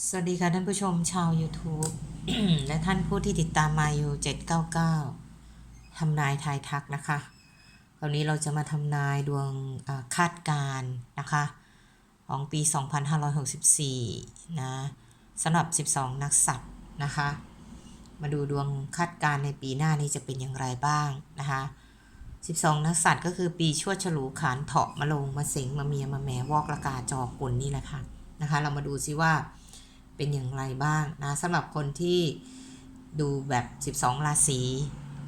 สวัสดีค่ะท่านผู้ชมชาว YouTube และท่านผู้ที่ติดตามมาอยู่799ทำนายทายทักนะคะคราวนี้เราจะมาทำนายดวงคาดการนะคะ ของปี 2564 นะสำหรับ 12 นักสัตว์นะคะ มาดูดวงคาดการในปีหน้านี้จะเป็นอย่างไรบ้างนะคะ 12 นักสัตว์ก็คือปีชวดฉลูขานเถาะมาลงมาเสงมาเมียมาแหมวอกละกาจอกุลนี่แหละค่ะนะคะ เรามาดูซิว่า เป็นอย่างไรบ้างนะสำหรับคนที่ดูแบบ 12 ราศี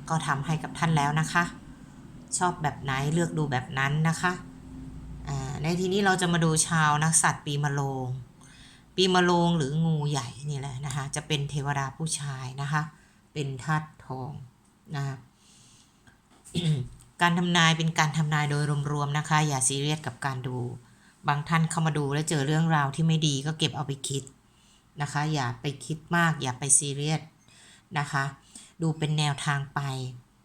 ก็ทำให้กับท่านแล้วนะคะ ชอบแบบไหนเลือกดูแบบนั้นนะคะในทีนี้เราจะมาดูชาวนักสัตว์ปีมะโรงปีมะโรงหรืองูใหญ่นี่แหละนะคะจะเป็นเทวดาผู้ชายนะคะ เป็นธาตุทองนะคะการทำนายเป็นการทำนายโดยรวมๆนะคะ อย่าซีเรียสกับการดู บางท่านเข้ามาดูแล้วเจอเรื่องราวที่ไม่ดีก็เก็บเอาไปคิด นะคะ อย่าไปคิดมาก อย่าไปซีเรียสนะคะ ดูเป็นแนวทางไป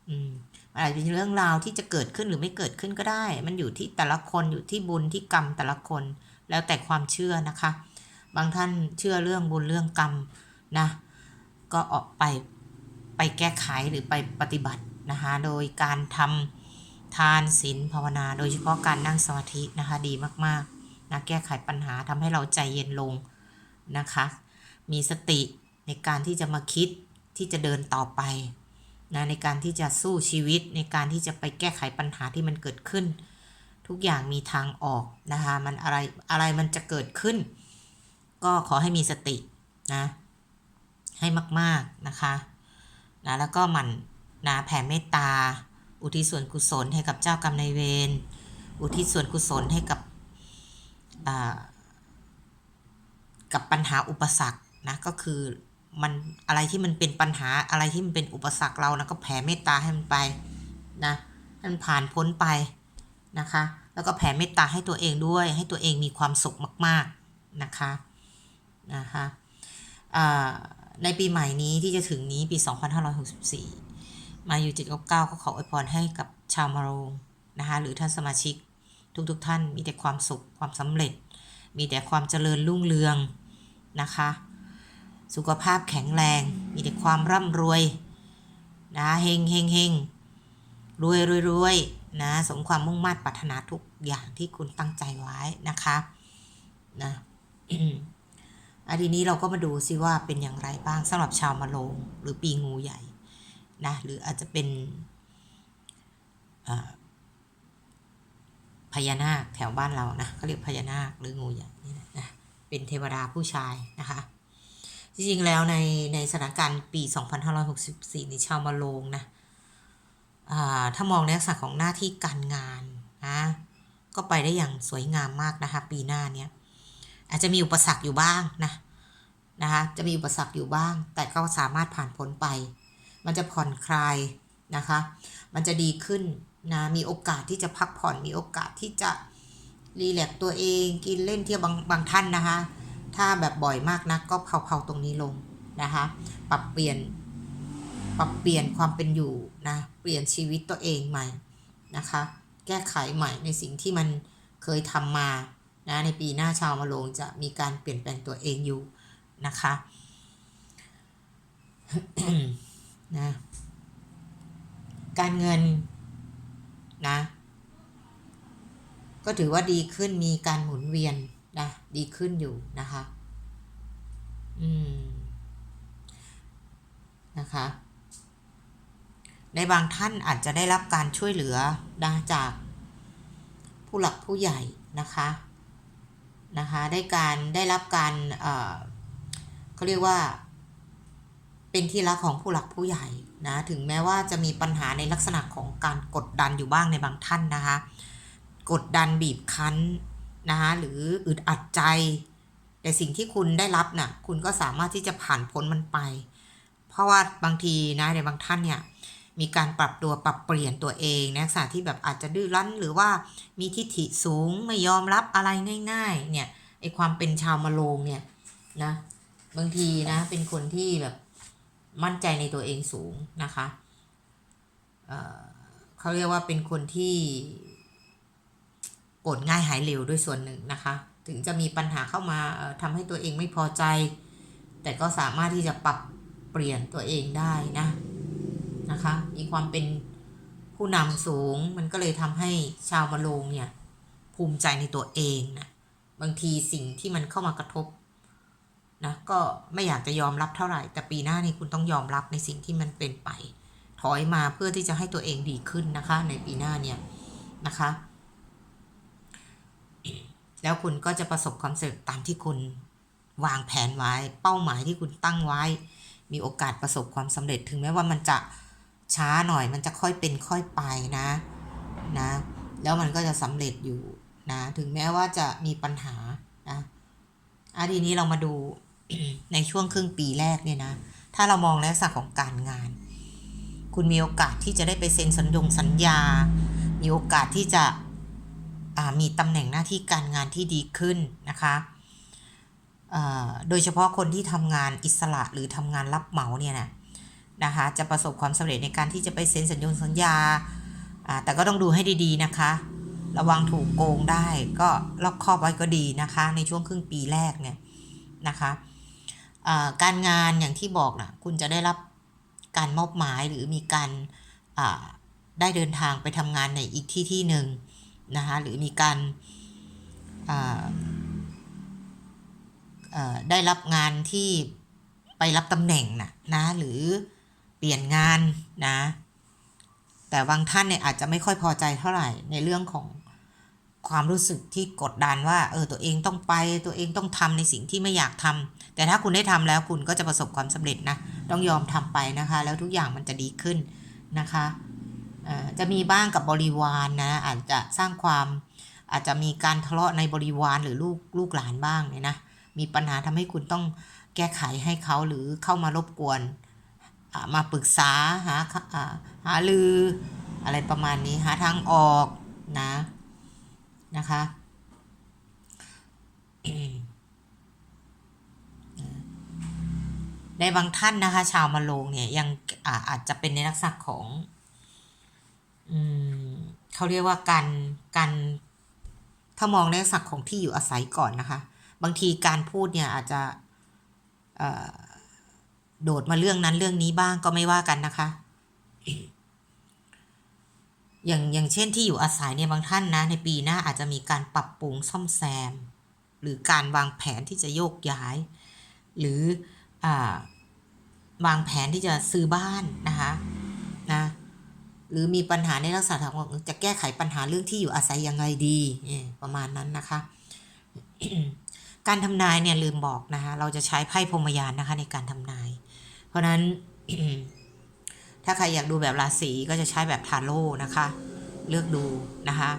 อืมอาจจะเป็นเรื่องราวที่จะเกิดขึ้นหรือไม่เกิดขึ้นก็ได้ มันอยู่ที่แต่ละคนอยู่ที่บุญที่กรรมแต่ละคน แล้วแต่ความเชื่อนะคะ บางท่านเชื่อเรื่องบุญเรื่องกรรมนะ ก็ออกไปไปแก้ไขหรือไปปฏิบัตินะคะ โดยการทำทานศีลภาวนา โดยเฉพาะการนั่งสมาธินะคะ ดีมากๆนะแก้ไขปัญหาทำให้เราใจเย็นลง นะคะ มีสติในการที่จะมาคิดที่จะเดินต่อไปนะในการที่จะสู้ชีวิตในการที่จะไปแก้ไขปัญหาที่มันเกิดขึ้น ทุกอย่างมีทางออกนะคะมันอะไรอะไรมันจะเกิดขึ้น ก็ขอให้มีสตินะให้มากๆนะคะนะแล้วก็หมั่นนะแผ่เมตตา อุทิศส่วนกุศลให้กับเจ้ากรรมนายเวรอุทิศส่วนกุศลให้กับอ่า กับปัญหาอุปสรรคนะก็คือมันอะไรที่มันเป็นปัญหาอะไรที่มันเป็นอุปสรรคเรานะก็แผ่เมตตาให้มันไปนะให้มันผ่านพ้นไปนะคะ แล้วก็แผ่เมตตาให้ตัวเองด้วย ให้ตัวเองมีความสุขมาก ๆนะคะนะคะในปีใหม่นี้ที่จะถึงนี้ปี 2564 มาอยู่799ก็ขออวยพรให้กับชาวมารงนะคะหรือท่านสมาชิกทุกๆทท่านมีแต่ความสุขความสำเร็จ มีแต่ความเจริญรุ่งเรือง นะคะ สุขภาพแข็งแรง มีแต่ความร่ำรวยนะเฮงเฮงเฮงรวยรวยรวยนะสมความมุ่งมั่นปรารถนาทุกอย่างที่คุณตั้งใจไว้นะคะนะอันทีนี้เราก็มาดูซิว่าเป็นอย่างไรบ้างสำหรับชาวมะโรงหรือปีงูใหญ่นะหรืออาจจะเป็นพญานาคแถวบ้านเรานะเขาเรียกพญานาคหรืองูใหญ่นี่นะ เป็นเทวดาผู้ชายนะคะ จริงๆแล้วในในสถานการณ์ปี 2564นี่ชาวมะโรงนะอ่าถ้ามองในลักษณะของหน้าที่การงานนะก็ไปได้อย่างสวยงามมากนะคะ ปีหน้าเนี้ยอาจจะมีอุปสรรคอยู่บ้างนะนะคะจะมีอุปสรรคอยู่บ้าง แต่ก็สามารถผ่านพ้นไป มันจะผ่อนคลายนะคะ มันจะดีขึ้นนะมีโอกาสที่จะพักผ่อนมีโอกาสที่จะ รีแลกตัวเองกินเล่นเที่ยวบางบางท่านนะคะ ถ้าแบบบ่อยมากนะก็เผาๆตรงนี้ลงนะคะ ปรับเปลี่ยนปรับเปลี่ยนความเป็นอยู่นะเปลี่ยนชีวิตตัวเองใหม่นะคะ แก้ไขใหม่ในสิ่งที่มันเคยทำมานะในปีหน้าชาวมะโรงจะมีการเปลี่ยนแปลงตัวเองอยู่นะคะนะการเงินนะ ก็ถือว่าดีขึ้นมีการหมุนเวียนนะดีขึ้นอยู่นะคะอืมนะคะในบางท่านอาจจะได้รับการช่วยเหลือนะจากผู้หลักผู้ใหญ่นะคะนะคะได้การได้รับการเอ่อเขาเรียกว่า เป็นที่รักของผู้หลักผู้ใหญ่นะถึงแม้ว่าจะมีปัญหาในลักษณะของการกดดันอยู่บ้างในบางท่านนะคะ กดดันบีบคั้นนะคะหรืออึดอัดใจ แต่สิ่งที่คุณได้รับน่ะคุณก็สามารถที่จะผ่านพ้นมันไป เพราะว่าบางทีนะในบางท่านเนี่ยมีการปรับตัวปรับเปลี่ยนตัวเองในลักษณะที่แบบอาจจะดื้อรั้น หรือว่ามีทิฐิสูงไม่ยอมรับอะไรง่ายๆเนี่ยไอความเป็นชาวมะโรงเนี่ยนะบางทีนะเป็นคนที่แบบมั่นใจในตัวเองสูงนะคะเเขาเรียกว่าเป็นคนที่ รธง่ายหายเร็วด้วยส่วนหนึ่งนะคะ ถึงจะมีปัญหาเข้ามาเอ่อทำให้ตัวเองไม่พอใจ แต่ก็สามารถที่จะปรับเปลี่ยนตัวเองได้นะนะคะ มีความเป็นผู้นำสูงมันก็เลยทำให้ชาวมะโรงเนี่ยภูมิใจในตัวเองนะบางทีสิ่งที่มันเข้ามากระทบนะก็ไม่อยากจะยอมรับเท่าไหร่ แต่ปีหน้านี้คุณต้องยอมรับในสิ่งที่มันเป็นไป ถอยมาเพื่อที่จะให้ตัวเองดีขึ้นนะคะ ในปีหน้าเนี่ยนะคะ แล้วคุณก็จะประสบความสำเร็จตามที่คุณวางแผนไว้ เป้าหมายที่คุณตั้งไว้ มีโอกาสประสบความสำเร็จถึงแม้ว่ามันจะช้าหน่อย มันจะค่อยเป็นค่อยไปนะนะ แล้วมันก็จะสำเร็จอยู่นะถึงแม้ว่าจะมีปัญหานะอะทีนี้เรามาดูในช่วงครึ่งปีแรกเนี่ยนะ ถ้าเรามองลักษณะของการงาน คุณมีโอกาสที่จะได้ไปเซ็นสัญญงสัญญา มีโอกาสที่จะ มีตำแหน่งหน้าที่การงานที่ดีขึ้นนะคะโดยเฉพาะคนที่ทำงานอิสระหรือทำงานรับเหมาเนี่ยนะนะคะจะประสบความสำเร็จในการที่จะไปเซ็นสัญญงสัญญา แต่ก็ต้องดูให้ดีๆนะคะ ระวังถูกโกงได้ก็รอบคอบไว้ก็ดีนะคะ ในช่วงครึ่งปีแรกเนี่ยนะคะการงานอย่างที่บอกนะคุณจะได้รับการมอบหมายหรือมีการได้เดินทางไปทำงานในอีกที่ที่หนึ่ง นะคะหรือมีการได้รับงานที่ไปรับตำแหน่งนะนะหรือเปลี่ยนงานนะแต่บางท่านเนี่ยอาจจะไม่ค่อยพอใจเท่าไหร่ในเรื่องของความรู้สึกที่กดดันว่าเออตัวเองต้องไปตัวเองต้องทำในสิ่งที่ไม่อยากทำแต่ถ้าคุณได้ทำแล้วคุณก็จะประสบความสำเร็จนะ ต้องยอมทำไปนะคะ แล้วทุกอย่างมันจะดีขึ้นนะคะ จะมีบ้างกับบริวารนนะอาจจะสร้างความอาจจะมีการทะเลาะในบริวารหรือลูกลูกหลานบ้างเนี่ยนะมีปัญหาทำให้คุณต้องแก้ไขให้เขาหรือเข้ามารบกวนมาปรึกษาหาอ่าหาลืออะไรประมาณนี้หาทางออกนะนะคะในบางท่านนะคะ ชาวมะโรงเนี่ยยังอาอาจจะเป็นในลักษณะของ เขาเรียกว่าการการถ้ามองในลักษณะของที่อยู่อาศัยก่อนนะคะ บางทีการพูดเนี่ยอาจจะโดดมาเรื่องนั้นเรื่องนี้บ้างก็ไม่ว่ากันนะคะ อย่างอย่างเช่นที่อยู่อาศัยเนี่ยบางท่านนะ ในปีหน้าอาจจะมีการปรับปรุงซ่อมแซม หรือการวางแผนที่จะโยกย้าย หรืออวางแผนที่จะซื้อบ้านนะคะนะ หรือมีปัญหาในลักษณะของจะแก้ไขปัญหาเรื่องที่อยู่อาศัยยังไงดีประมาณนั้นนะคะ การทำนายเนี่ยลืมบอกนะคะเราจะใช้ไพ่พรมยานนะคะในการทำนาย เพราะนั้นถ้าใครอยากดูแบบราศีก็จะใช้แบบทาโร่นะคะ เลือกดูนะคะ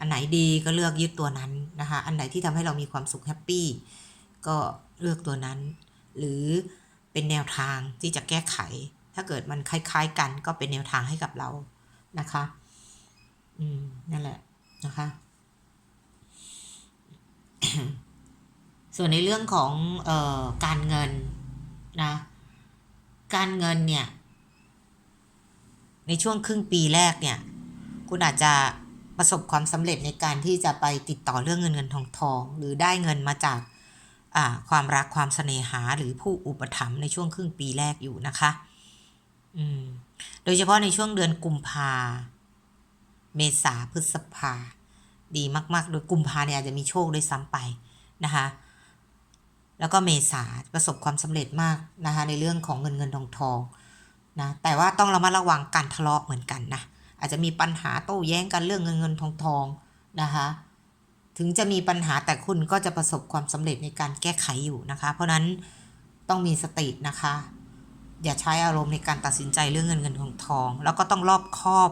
อันไหนดีก็เลือกยึดตัวนั้นนะคะ อันไหนที่ทำให้เรามีความสุขแฮปปี้ก็เลือกตัวนั้น หรือเป็นแนวทางที่จะแก้ไข ถ้าเกิดมันคล้าย ๆ กันก็เป็นแนวทางให้กับเรา นะคะ อืม นั่นแหละนะคะ ส่วนในเรื่องของเอ่อการเงินนะ การเงินเนี่ย ในช่วงครึ่งปีแรกเนี่ย คุณอาจจะประสบความสำเร็จในการที่จะไปติดต่อเรื่องเงินเงินทองทอง หรือได้เงินมาจากอ่าความรักความเสน่หาหรือผู้อุปถัมภ์ในช่วงครึ่งปีแรกอยู่นะคะ อืม โดยเฉพาะในช่วงเดือนกุมภา เมษาพฤษภา ดีมาก ๆ โดยกุมภาเนี่ยอาจจะมีโชคด้วยซ้ำไปนะคะแล้วก็เมษาประสบความสำเร็จมากนะคะในเรื่องของเงินเงินทองทองนะแต่ว่าต้องระมัดระวังการทะเลาะเหมือนกันนะอาจจะมีปัญหาโต้แย้งกันเรื่องเงินเงินทองทองนะคะถึงจะมีปัญหาแต่คุณก็จะประสบความสำเร็จในการแก้ไขอยู่นะคะ เพราะนั้นต้องมีสตินะคะ อย่าใช้อารมณ์ในการตัดสินใจเรื่องเงินเงินทองทอง แล้วก็ต้องรอบคอบ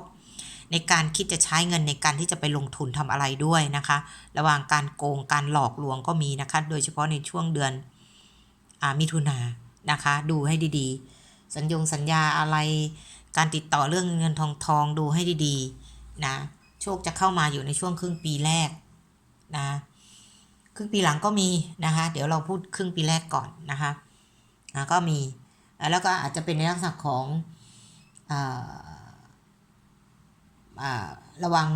ในการคิดจะใช้เงินในการที่จะไปลงทุนทำอะไรด้วยนะคะ ระหว่างการโกงการหลอกลวงก็มีนะคะ โดยเฉพาะในช่วงเดือนอมิถุนานนะคะ ดูให้ดีๆ สัญญงสัญญาอะไร การติดต่อเรื่องเงินทองทองดูให้ดีๆนะโชคจะเข้ามาอยู่ในช่วงครึ่งปีแรกนะครึ่งปีหลังก็มีนะคะ เดี๋ยวเราพูดครึ่งปีแรกก่อนนะคะนะก็มี แล้วก็อาจจะเป็นในลักษณะของออระวัง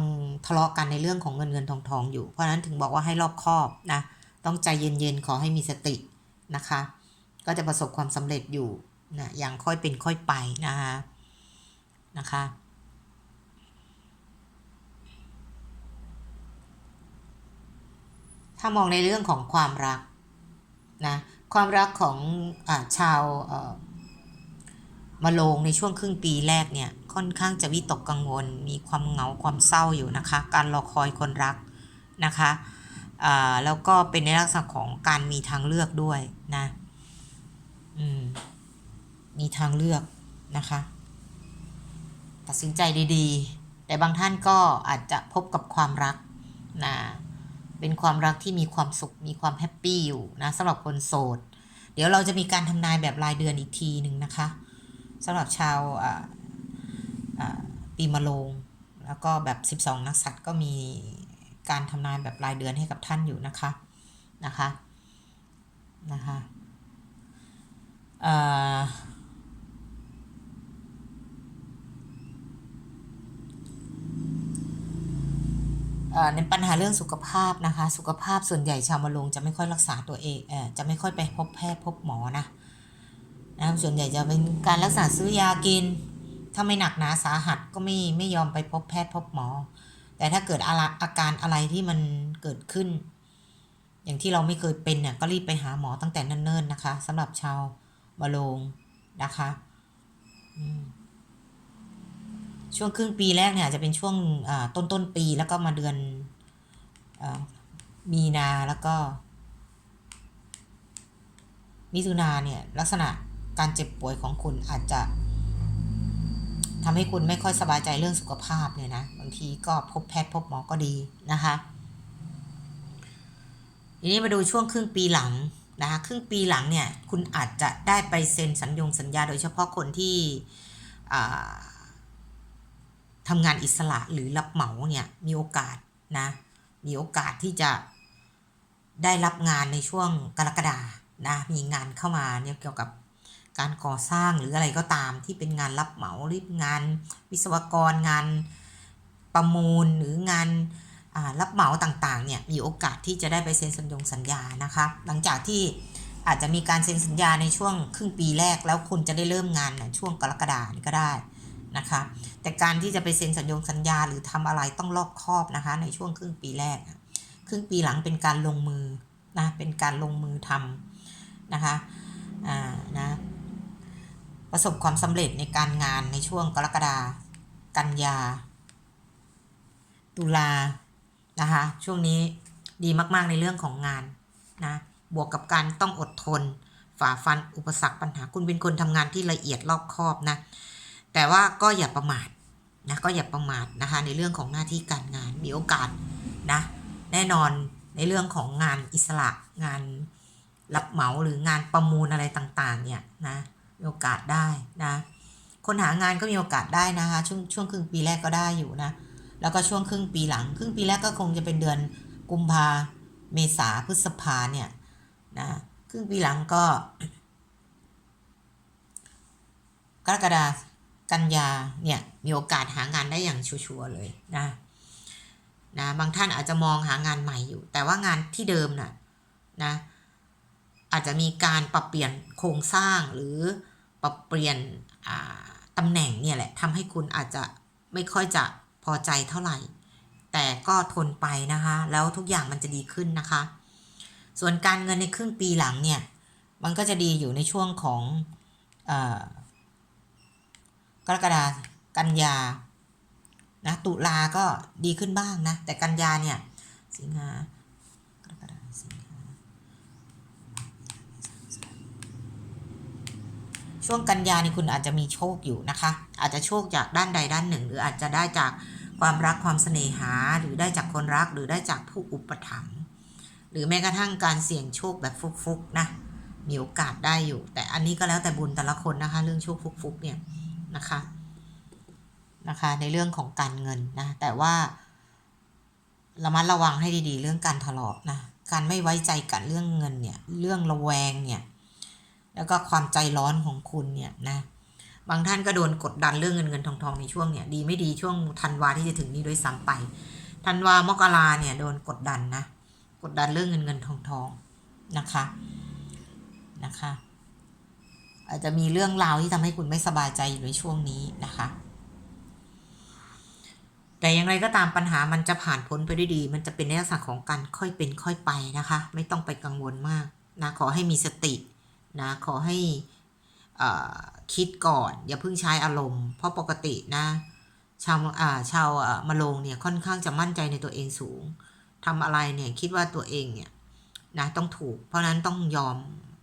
ทะเลาะกันในเรื่องของเงินเงินทองทองอยู่ เพราะนั้นถึงบอกว่าให้รอบคอบนะต้องใจเย็นๆขอให้มีสตินะคะ ก็จะประสบความสำเร็จอยู่นะอย่างค่อยเป็นค่อยไปนะคะนะคะถ้ามองในเรื่องของความรักนะความรักของอชาวอ มาลงในช่วงครึ่งปีแรกเนี่ยค่อนข้างจะวิตกกังวล มีความเหงาความเศร้าอยู่นะคะ การรอคอยคนรักนะคะแล้วก็เป็นในลักษณะของการมีทางเลือกด้วยนะมมีทางเลือกนะคะ ตัดสินใจดีๆ แต่บางท่านก็อาจจะพบกับความรักนะเป็นความรักที่มีความสุขมีความแฮปปี้อยู่นะสำหรับคนโสด เดี๋ยวเราจะมีการทำนายแบบรายเดือนอีกทีหนึ่งนะคะ สำหรับชาวปีมะโรงแล้วก็แบบ 12 นักษัตริย์ก็มีการทำนายแบบรายเดือนให้กับท่านอยู่นะคะนะคะนะคะในปัญหาเรื่องสุขภาพนะคะ สุขภาพส่วนใหญ่ชาวมะโรงจะไม่ค่อยรักษาตัวเองเอจะไม่ค่อยไปพบแพทย์พบหมอนะ นะส่วนใหญ่จะเป็นการรักษาซื้อยากิน ถ้าไม่หนักหนาสาหัสก็ไม่ไม่ยอมไปพบแพทย์พบหมอ แต่ถ้าเกิดอาอาการอะไรที่มันเกิดขึ้น อย่างที่เราไม่เคยเป็นเนี่ยก็รีบไปหาหมอตั้งแต่เนิ่นๆนะคะสำหรับชาวมะโรงนะคะช่วงครึ่งปีแรกเนี่ยอาจจะเป็นช่วงต้นต้นปีแล้วก็มาเดือนอมีนาแล้วก็ มิถุนาเนี่ยลักษณะ การเจ็บป่วยของคุณอาจจะทำให้คุณไม่ค่อยสบายใจเรื่องสุขภาพเนี่ยนะ บางทีก็พบแพทย์พบหมอก็ดีนะคะทีนี้มาดูช่วงครึ่งปีหลังนะคะครึ่งปีหลังเนี่ย คุณอาจจะได้ไปเซ็นสัญญงสัญญา โดยเฉพาะคนที่ทำงานอิสระหรือรับเหมาเนี่ย มีโอกาสนะ มีโอกาสที่จะได้รับงานในช่วงกรกฎานะ มีงานเข้ามาเนี่ยเกี่ยวกับ การก่อสร้างหรืออะไรก็ตามที่เป็นงานรับเหมาหรืองานวิศวกรงานประมูลหรืองานรับเหมาต่างๆเนี่ยมีโอกาสที่จะได้ไปเซ็นสัญญงสัญญานะคะหลังจากที่อาจจะมีการเซ็นสัญญาในช่วงครึ่งปีแรกแล้วคุณจะได้เริ่มงานช่วงกรกฎาก็ได้นะคะแต่การที่จะไปเซ็นสัญญงสัญญาหรือทำอะไรต้องรอบคอบนะคะในช่วงครึ่งปีแรก ครึ่งปีหลังเป็นการลงมือนะเป็นการลงมือทำนะคะอ่านะ ประสบความสำเร็จในการงานในช่วงกรกฎากันยา ตุลานะคะช่วงนี้ดีมากๆในเรื่องของงานนะบวกกับการต้องอดทน ฝ่าฟันอุปสรรคปัญหาคุณเป็นคนทำงานที่ละเอียดรอบคอบนะ แต่ว่าก็อย่าประมาทนะก็อย่าประมาทนะคะในเรื่องของหน้าที่การงานมีโอกาสนะแน่นอนในเรื่องของงานอิสระงานรับเหมาหรืองานประมูลอะไรต่างๆเนี่ยนะ มีโอกาสได้นะคนหางานก็มีโอกาสได้นะคะช่วงช่วงครึ่งปีแรกก็ได้อยู่นะแล้วก็ช่วงครึ่งปีหลัง ครึ่งปีแรกก็คงจะเป็นเดือนกุมภาเมษาพฤษภาเนี่ยนะครึ่งปีหลังก็ กรกฎากันยาเนี่ยมีโอกาสหางานได้อย่างชัวร์เลยนะนะบางท่านอาจจะมองหางานใหม่อยู่ แต่ว่างานที่เดิมน่ะนะอาจจะมีการปรับเปลี่ยนโครงสร้างหรือ ปรับเปลี่ยนตำแหน่งเนี่ยแหละทำให้คุณอาจจะไม่ค่อยจะพอใจเท่าไหร่ แต่ก็ทนไปนะคะ แล้วทุกอย่างมันจะดีขึ้นนะคะ ส่วนการเงินในครึ่งปีหลังเนี่ย มันก็จะดีอยู่ในช่วงของกรกฎากันยานะตุลาก็ดีขึ้นบ้างนะ แต่กันยาเนี่ย สิงหากรกฎาสิงหา ช่วงกันยานี่คุณอาจจะมีโชคอยู่นะคะ อาจจะโชคจากด้านใดด้านหนึ่ง หรืออาจจะได้จากความรักความเสน่หา หรือได้จากคนรักหรือได้จากผู้อุปถัมภ์หรือแม้กระทั่งการเสี่ยงโชคแบบฟุกๆนะมีโอกาสได้อยู่ แต่อันนี้ก็แล้วแต่บุญแต่ละคนนะคะ เรื่องโชคฟุกๆเนี่ยนะคะนะคะ ในเรื่องของการเงินนะ แต่ว่าระมัดระวังให้ดีๆ เรื่องการทะเลาะนะการไม่ไว้ใจกันเรื่องเงินเนี่ย เรื่องระแวงเนี่ย แล้วก็ความใจร้อนของคุณเนี่ยนะบางท่านก็โดนกดดันเรื่องเงินเงินทองทองในช่วงเนี่ยดีไม่ดีช่วงธันวาที่จะถึงนี้ด้วยซ้ำไปธันวามกราเนี่ยโดนกดดันนะกดดันเรื่องเงินเงินทองทองนะคะนะคะอาจจะมีเรื่องราวที่ทำให้คุณไม่สบายใจอยู่ในช่วงนี้นะคะ แต่อย่างไรก็ตามปัญหามันจะผ่านพ้นไปด้ดี มันจะเป็นในลักษณะของการค่อยเป็นค่อยไปนะคะ ไม่ต้องไปกังวลมากนะขอให้มีสติ นะขอให้คิดก่อน อย่าเพิ่งใช้อารมณ์ เพราะปกตินะ ชาวอ่าชาวอ่ามะโรงเนี่ยค่อนข้างจะมั่นใจในตัวเองสูงทำอะไรเนี่ยคิดว่าตัวเองเนี่ยนะต้องถูก เพราะนั้นต้องยอม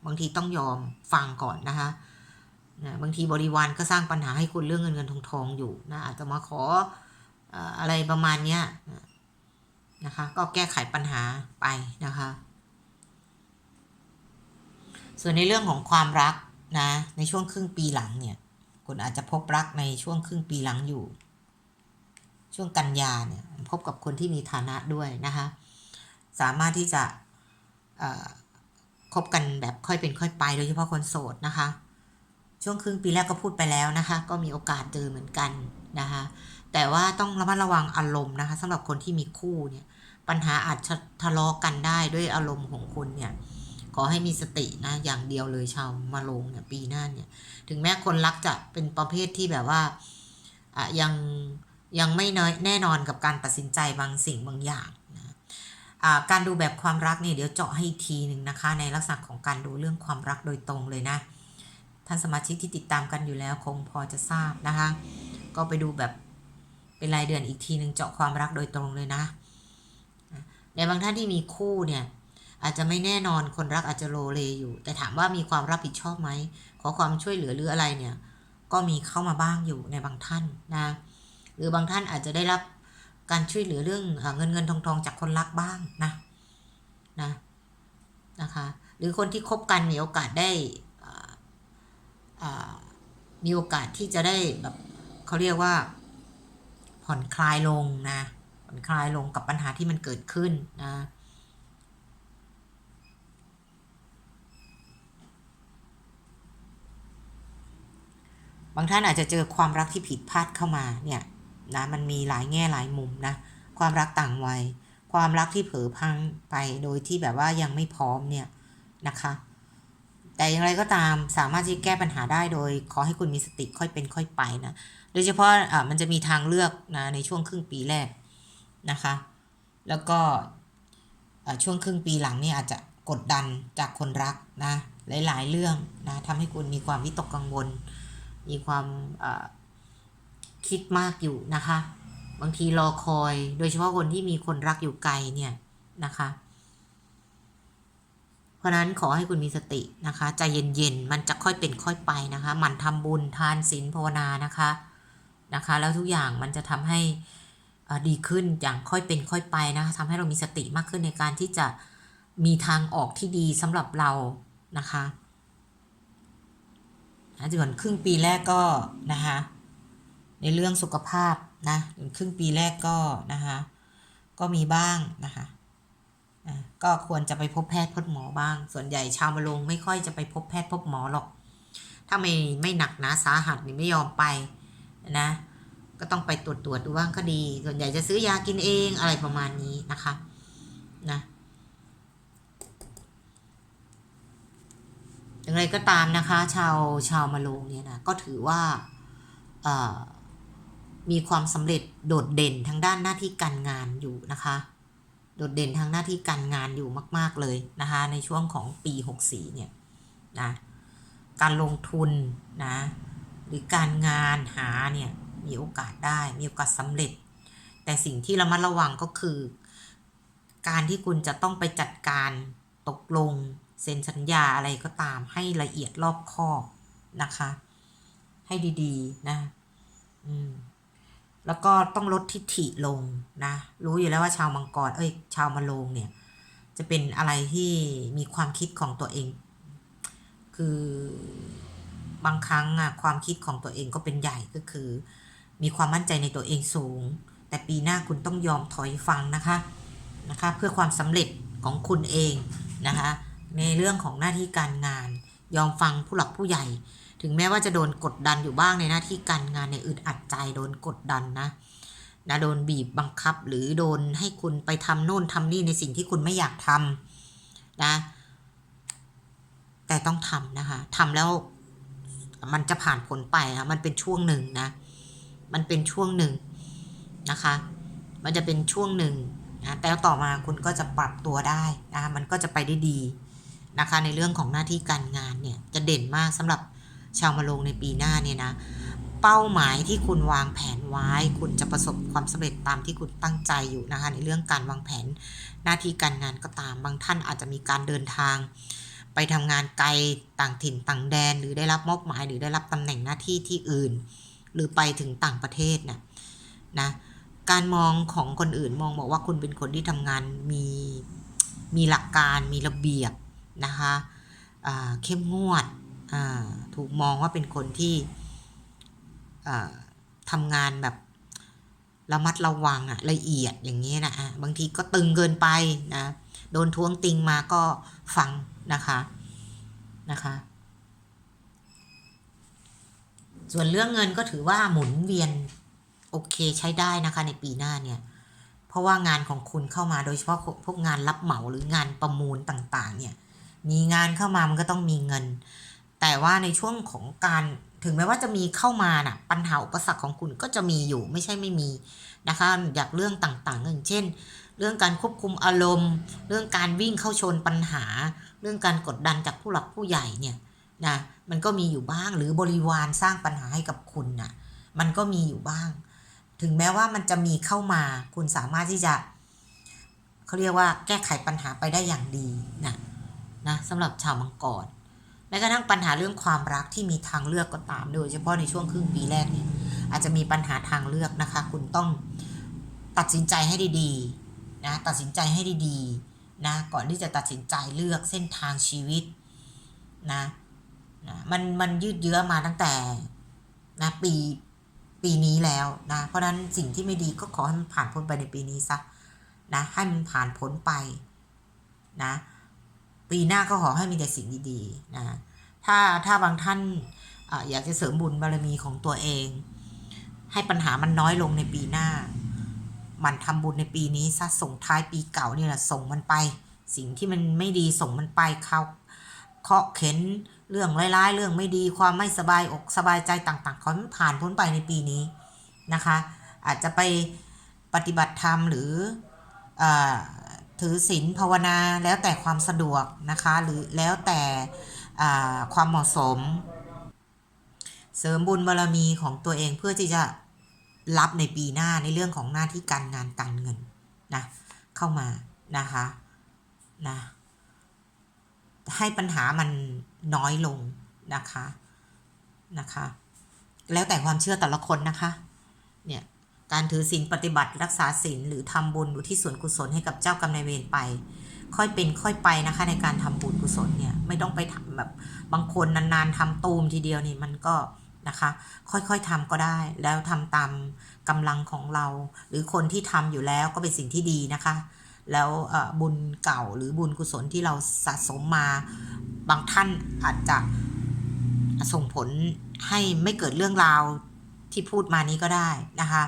บางทีต้องยอมฟังก่อนนะคะนะบางทีบริวารก็สร้างปัญหาให้คุณเรื่องเงินเงินทองทองอยู่นะอาจจะมาขอเอ่ออะไรประมาณเนี้ยนะคะ ก็แก้ไขปัญหาไปนะคะ ส่วนในเรื่องของความรักนะในช่วงครึ่งปีหลังเนี่ยคุณอาจจะพบรักในช่วงครึ่งปีหลังอยู่ ช่วงกันยาเนี่ยพบกับคนที่มีฐานะด้วยนะคะสามารถที่จะคบกันแบบค่อยเป็นค่อยไปโดยเฉพาะคนโสดนะคะ ช่วงครึ่งปีแรกก็พูดไปแล้วนะคะ ก็มีโอกาสเจอเหมือนกันนะคะแต่ว่าต้องระมัดระวังอารมณ์นะคะสำหรับคนที่มีคู่เนี่ยปัญหาอาจจะทะเลาะกันได้ด้วยอารมณ์ของคุณเนี่ย ขอให้มีสตินะอย่างเดียวเลยชาวมาลงเนี่ยปีหน้าเนี่ย ถึงแม้คนรักจะเป็นประเภทที่แบบว่าอะยังยังไม่น้อยแน่นอนกับการตัดสินใจบางสิ่งบางอย่างนะอ่าการดูแบบความรักเนี่ยเดี๋ยวเจาะให้ทีหนึ่งนะคะ ในลักษณะของการดูเรื่องความรักโดยตรงเลยนะ ท่านสมาชิกที่ติดตามกันอยู่แล้วคงพอจะทราบนะคะ ก็ไปดูแบบเป็นรายเดือนอีกทีหนึ่งเจาะความรักโดยตรงเลยนะในบางท่านที่มีคู่เนี่ย อาจจะไม่แน่นอนคนรักอาจจะโลเลอยู่ แต่ถามว่ามีความรับผิดชอบไหม ขอความช่วยเหลือหรืออะไรเนี่ย ก็มีเข้ามาบ้างอยู่ในบางท่านนะ หรือบางท่านอาจจะได้รับการช่วยเหลือเรื่องเงินเงินทองทองจากคนรักบ้างนะนะนะคะ หรือคนที่คบกันมีโอกาสได้อ่ามีโอกาสที่จะได้แบบเขาเรียกว่า ผ่อนคลายลงนะผ่อนคลายลงกับปัญหาที่มันเกิดขึ้นนะ บางท่านอาจจะเจอความรักที่ผิดพลาดเข้ามาเนี่ยนะมันมีหลายแง่หลายมุมนะความรักต่างวัย ความรักที่เผลอพังไปโดยที่แบบว่ายังไม่พร้อมเนี่ยนะคะ แต่อย่างไรก็ตามสามารถที่แก้ปัญหาได้โดย ขอให้คุณมีสติค่อยเป็นค่อยไปนะโดยเฉพาะะมันจะมีทางเลือกนะในช่วงครึ่งปีแรกนะคะ แล้วก็ช่วงครึ่งปีหลังนี่อาจจะกดดันจากคนรักนะหลาย ๆ เรื่องนะทำให้คุณมีความวิตกกังวล มีความคิดมากอยู่นะคะ บางทีรอคอย โดยเฉพาะคนที่มีคนรักอยู่ไกลเนี่ยนะคะ เพราะนั้นขอให้คุณมีสตินะคะใจเย็นๆ มันจะค่อยเป็นค่อยไปนะคะหมันทำบุญทานศีลภาวนานะคะนะคะ แล้วทุกอย่างมันจะทำให้ดีขึ้นอย่างค่อยเป็นค่อยไปนะคะทำให้เรามีสติมากขึ้นในการที่จะมีทางออกที่ดีสำหรับเรานะคะ นะส่วนครึ่งปีแรกก็นะคะในเรื่องสุขภาพนะส่วนครึ่งปีแรกก็นะคะก็มีบ้างนะคะก็ควรจะไปพบแพทย์พบหมอบ้าง ส่วนใหญ่ชาวมะโรงไม่ค่อยจะไปพบแพทย์พบหมอหรอก ถ้าไม่ไม่หนักนะสาหัสนี่ไม่ยอมไปนะก็ต้องไปตรวจตรวจดูบ้างก็ดี ส่วนใหญ่จะซื้อยากินเองอะไรประมาณนี้นะคะนะ อย่างไรก็ตามนะคะ ชาวชาวมะโรงเนี่ยนะก็ถือว่ามีความสำเร็จโดดเด่นทางด้านหน้าที่การงานอยู่นะคะ โดดเด่นทางหน้าที่การงานอยู่มาก ๆเลยนะคะ ในช่วงของปี 64 เนี่ยนะการลงทุนนะหรือการงานหาเนี่ยมีโอกาสได้มีโอกาสสำเร็จ แต่สิ่งที่เรามาระวังก็คือ การที่คุณจะต้องไปจัดการตกลง เซ็นสัญญาอะไรก็ตามให้ละเอียดรอบคอบนะคะ ให้ดีๆนะอืมแล้วก็ต้องลดทิฐิลงนะ รู้อยู่แล้วว่าชาวมังกรเอ้ย ชาวมะโรงเนี่ย จะเป็นอะไรที่มีความคิดของตัวเอง คือบางครั้งอะความคิดของตัวเองก็เป็นใหญ่ก็คือ มีความมั่นใจในตัวเองสูง แต่ปีหน้าคุณต้องยอมถอยฟังนะคะนะคะ เพื่อความสำเร็จของคุณเองนะคะ ในเรื่องของหน้าที่การงาน ยอมฟังผู้หลักผู้ใหญ่ ถึงแม้ว่าจะโดนกดดันอยู่บ้างในหน้าที่การงานในอึดอัดใจโดนกดดันนะนะโดนบีบบังคับหรือโดนให้คุณไปทำโน่นทำนี่ในสิ่งที่คุณไม่อยากทำนะ แต่ต้องทำนะคะทำแล้วมันจะผ่านผลไปนะมันเป็นช่วงหนึ่งนะ มันเป็นช่วงหนึ่งนะคะ มันจะเป็นช่วงหนึ่งนะแต่ต่อมาคุณก็จะปรับตัวได้นะมันก็จะไปได้ดี นะคะในเรื่องของหน้าที่การงานเนี่ยจะเด่นมากสำหรับชาวมะโรงในปีหน้าเนี่ยนะเป้าหมายที่คุณวางแผนไว้ คุณจะประสบความสำเร็จตามที่คุณตั้งใจอยู่นะคะในเรื่องการวางแผนหน้าที่การงานก็ตาม บางท่านอาจจะมีการเดินทาง ไปทำงานไกลต่างถิ่นต่างแดน หรือได้รับมอบหมาย หรือได้รับตำแหน่งหน้าที่ที่อื่น หรือไปถึงต่างประเทศเนี่ยนะการมองของคนอื่นมองบอกว่าคุณเป็นคนที่ทำงานมีมีหลักการมีระเบียบ นะคะเข้มงวดถูกมองว่าเป็นคนที่ทำงานแบบระมัดระวังอะละเอียดอย่างนี้นะอะบางทีก็ตึงเกินไปนะโดนท้วงติงมาก็ฟังนะคะนะคะ ส่วนเรื่องเงินก็ถือว่าหมุนเวียนโอเคใช้ได้นะคะในปีหน้าเนี่ย เพราะว่างานของคุณเข้ามาโดยเฉพาะพวกงานรับเหมาหรืองานประมูลต่างๆ เนี่ย มีงานเข้ามามันก็ต้องมีเงิน แต่ว่าในช่วงของการถึงแม้ว่าจะมีเข้ามาน่ะปัญหาอุปสรรคของคุณก็จะมีอยู่ไม่ใช่ไม่มีนะคะอยากเรื่องต่างๆอย่างเช่น เรื่องการควบคุมอารมณ์ เรื่องการวิ่งเข้าชนปัญหา เรื่องการกดดันจากผู้หลักผู้ใหญ่เนี่ยนะมันก็มีอยู่บ้างหรือบริวารสร้างปัญหาให้กับคุณน่ะมันก็มีอยู่บ้าง ถึงแม้ว่ามันจะมีเข้ามาคุณสามารถที่จะเขาเรียกว่าแก้ไขปัญหาไปได้อย่างดีนะ นะสำหรับชาวมังกรแม้กระทั่งปัญหาเรื่องความรักที่มีทางเลือกก็ตามโดยเฉพาะในช่วงครึ่งปีแรกเนี่ยอาจจะมีปัญหาทางเลือกนะคะ คุณต้องตัดสินใจให้ดีๆนะตัดสินใจให้ดีๆนะก่อนที่จะตัดสินใจเลือกเส้นทางชีวิตนะนะมันมันยืดเยื้อมาตั้งแต่นะปีปีนี้แล้วนะเพราะนั้นสิ่งที่ไม่ดีก็ขอให้มันผ่านพ้นไปในปีนี้ซะนะให้มันผ่านพ้นไปนะ ปีหน้าก็ขอให้มีแต่สิ่งดีๆนะถ้าถ้าบางท่านออยากจะเสริมบุญบารมีของตัวเอง ให้ปัญหามันน้อยลงในปีหน้า มันทำบุญในปีนี้ซะส่งท้ายปีเก่านี่แหละส่งมันไป สิ่งที่มันไม่ดีส่งมันไปเขาเคาะเข็นเรื่องร้ายๆ เรื่องไม่ดีความไม่สบายอกสบายใจต่างๆเขอให้มันผ่านพ้นไปในปีนี้นะคะ อาจจะไปปฏิบัติธรรมหรืออา ถือศีลภาวนาแล้วแต่ความสะดวกนะคะ หรือแล้วแต่ความเหมาะสม เสริมบุญบารมีของตัวเองเพื่อที่จะรับในปีหน้าในเรื่องของหน้าที่การงานการเงินนะเข้ามานะคะนะให้ปัญหามันน้อยลงนะคะนะคะ แล้วแต่ความเชื่อแต่ละคนนะคะเนี่ย การถือศีลปฏิบัติรักษาศีลหรือทำบุญอุที่ส่วนกุศลให้กับเจ้ากรรมนายเวรไป ค่อยเป็นค่อยไปนะคะ ในการทำบุญกุศลเนี่ยไม่ต้องไปทำแบบบางคนนานๆทำตูมทีเดียวนี่มันก็นะคะ ค่อยๆทำก็ได้แล้วทำตามกำลังของเรา หรือคนที่ทำอยู่แล้วก็เป็นสิ่งที่ดีนะคะ แล้วบุญเก่าหรือบุญกุศลที่เราสะสมมา บางท่านอาจจะส่งผลให้ไม่เกิดเรื่องราวที่พูดมานี้ก็ได้นะคะ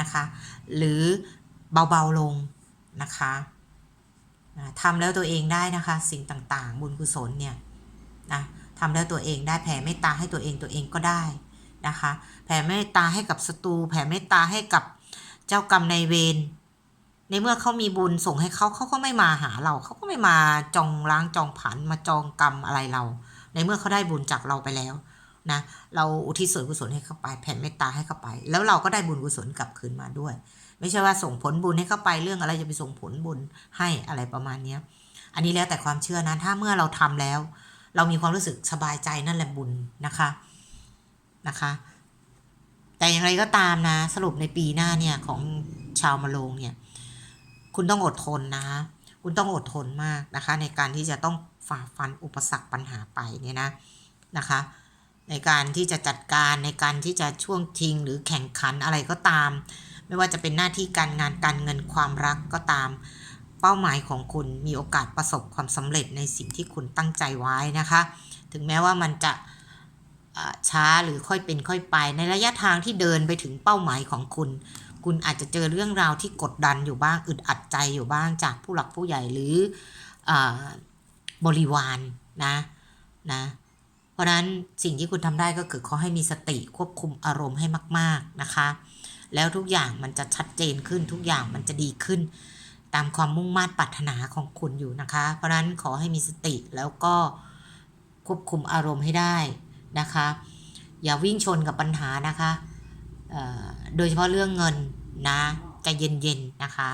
นะคะ หรือเบาๆลงนะคะทำแล้วตัวเองได้นะคะ สิ่งต่างๆ บุญกุศลเนี่ยนะทำแล้วตัวเองได้แผ่เมตตาให้ตัวเองตัวเองก็ได้นะคะ แผ่เมตตาให้กับศัตรูแผ่เมตตาให้กับเจ้ากรรมนายเวรในเมื่อเขามีบุญส่งให้เขาเขาก็ไม่มาหาเราเขาก็ไม่มาจองล้างจองผันมาจองกรรมอะไรเรา ในเมื่อเขาได้บุญจากเราไปแล้ว นะเราอุทิศส่วนกุศลให้เขาไปแผ่เมตตาให้เขาไป แล้วเราก็ได้บุญกุศลกลับคืนมาด้วย ไม่ใช่ว่าส่งผลบุญให้เขาไปเรื่องอะไรจะไปส่งผลบุญให้อะไรประมาณนี้อันนี้แล้วแต่ความเชื่อนะถ้าเมื่อเราทำแล้ว เรามีความรู้สึกสบายใจนั่นแหละบุญนะคะนะคะ แต่อย่างไรก็ตามนะ สรุปในปีหน้าเนี่ยของชาวมะโรงเนี่ยคุณต้องอดทนนะ คุณต้องอดทนมากนะคะ ในการที่จะต้องฝ่าฟันอุปสรรคปัญหาไปเนี่ยนะนะคะ ในการที่จะจัดการในการที่จะช่วงชิงหรือแข่งขันอะไรก็ตาม ไม่ว่าจะเป็นหน้าที่การงานการเงินความรักก็ตาม เป้าหมายของคุณมีโอกาสประสบความสำเร็จในสิ่งที่คุณตั้งใจไว้นะคะ ถึงแม้ว่ามันจะช้าหรือค่อยเป็นค่อยไป ในระยะทางที่เดินไปถึงเป้าหมายของคุณ คุณอาจจะเจอเรื่องราวที่กดดันอยู่บ้างอึดอัดใจอยู่บ้างจากผู้หลักผู้ใหญ่หรืออบริวารนะนะ เพราะนั้นสิ่งที่คุณทำได้ก็คือขอให้มีสติควบคุมอารมณ์ให้มาก ๆนะคะ แล้วทุกอย่างมันจะชัดเจนขึ้นทุกอย่างมันจะดีขึ้น ตามความมุ่งมั่นปรารถนาของคุณอยู่นะคะ เพราะนั้นขอให้มีสติแล้วก็ควบคุมอารมณ์ให้ได้นะคะ อย่าวิ่งชนกับปัญหานะคะโดยเฉพาะเรื่องเงินนะใจเย็นๆนะคะ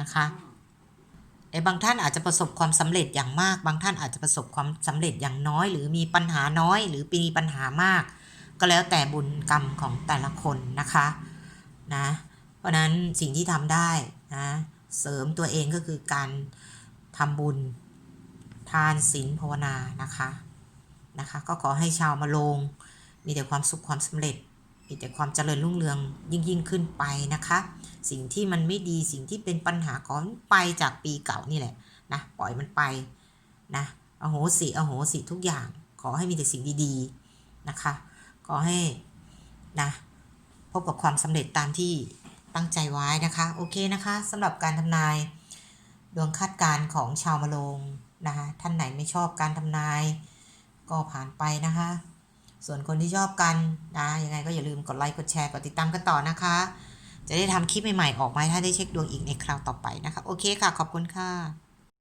นะคะ แต่บางท่านอาจจะประสบความสำเร็จอย่างมาก บางท่านอาจจะประสบความสำเร็จอย่างน้อย หรือมีปัญหาน้อย หรือมีปัญหามาก ก็แล้วแต่บุญกรรมของแต่ละคนนะคะนะเพราะนั้นสิ่งที่ทำได้นะเสริมตัวเองก็คือการทำบุญทานศีลภาวนานะคะนะคะ ก็ขอให้ชาวมาลงมีแต่ความสุขความสำเร็จ มีแต่ความเจริญรุ่งเรืองยิ่งยิ่งขึ้นไปนะคะ สิ่งที่มันไม่ดีสิ่งที่เป็นปัญหาขอนไปจากปีเก่านี่แหละนะปล่อยมันไปนะอโหสิอโหสิทุกอย่าง ขอให้มีแต่สิ่งดีๆนะคะขอให้นะพบกับความสำเร็จตามที่ตั้งใจไว้นะคะ โอเคนะคะสำหรับการทำนาย ดวงคาดการณ์ของชาวมะโรงนะคะท่านไหนไม่ชอบการทำนาย ก็ผ่านไปนะคะ ส่วนคนที่ชอบกันนะยังไงก็อย่าลืมกดไลค์กดแชร์กดติดตามกันต่อนะคะ จะได้ทำคลิปใหม่ๆออกมาถ้าได้เช็คดวงอีกในคราวต่อไปนะคะ โอเคค่ะ ขอบคุณค่ะ